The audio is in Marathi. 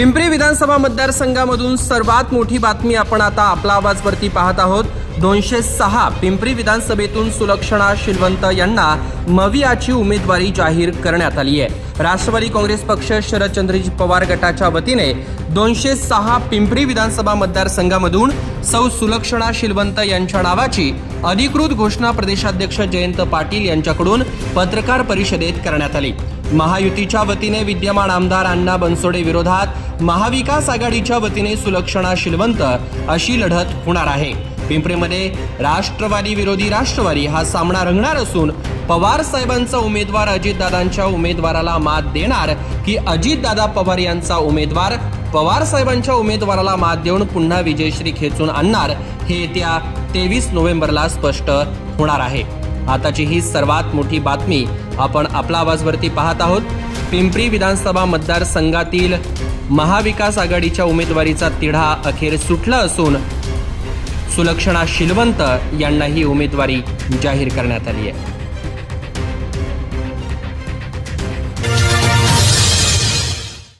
पिंपरी विधानसभा मतदारसंघामधून सर्वात मोठी बातमी आपण आता आपला आवाजवरती पाहत आहोत. दोनशे सहा पिंपरी विधानसभेतून सुलक्षणा शिलवंत यांना मवियाची उमेदवारी जाहीर करण्यात आली आहे. राष्ट्रवादी काँग्रेस पक्ष शरदचंद्रजी पवार गटाच्या वतीने दोनशे सहा पिंपरी विधानसभा मतदारसंघामधून सौ सुलक्षणा शिलवंत यांच्या नावाची अधिकृत घोषणा प्रदेशाध्यक्ष जयंत पाटील यांच्याकडून पत्रकार परिषदेत करण्यात आली. महायुतीच्या वतीने विद्यमान आमदार अण्णा बनसोडे विरोधात महाविकास आघाडीच्या वतीने सुलक्षणा शिलवंत अशी लढत होणार आहे. पिंपरीमध्ये राष्ट्रवादी विरोधी राष्ट्रवादी हा सामना रंगणार असून पवार साहेबांचा उमेदवार अजितदादांच्या उमेदवाराला मात देणार की अजितदादा पवार यांचा उमेदवार पवार साहेबांच्या उमेदवाराला मात देऊन पुन्हा विजयश्री खेचून आणणार हे येत्या तेवीस नोव्हेंबरला स्पष्ट होणार आहे. आताची ही सर्वात मोठी बातमी आपण आपला आवाजवरती पाहत आहोत. पिंपरी विधानसभा मतदारसंघातील महाविकास आघाडीच्या उमेदवारीचा तिढा अखेर सुटला असून सुलक्षणा शिलवंत यांनाही उमेदवारी जाहीर करण्यात आली आहे.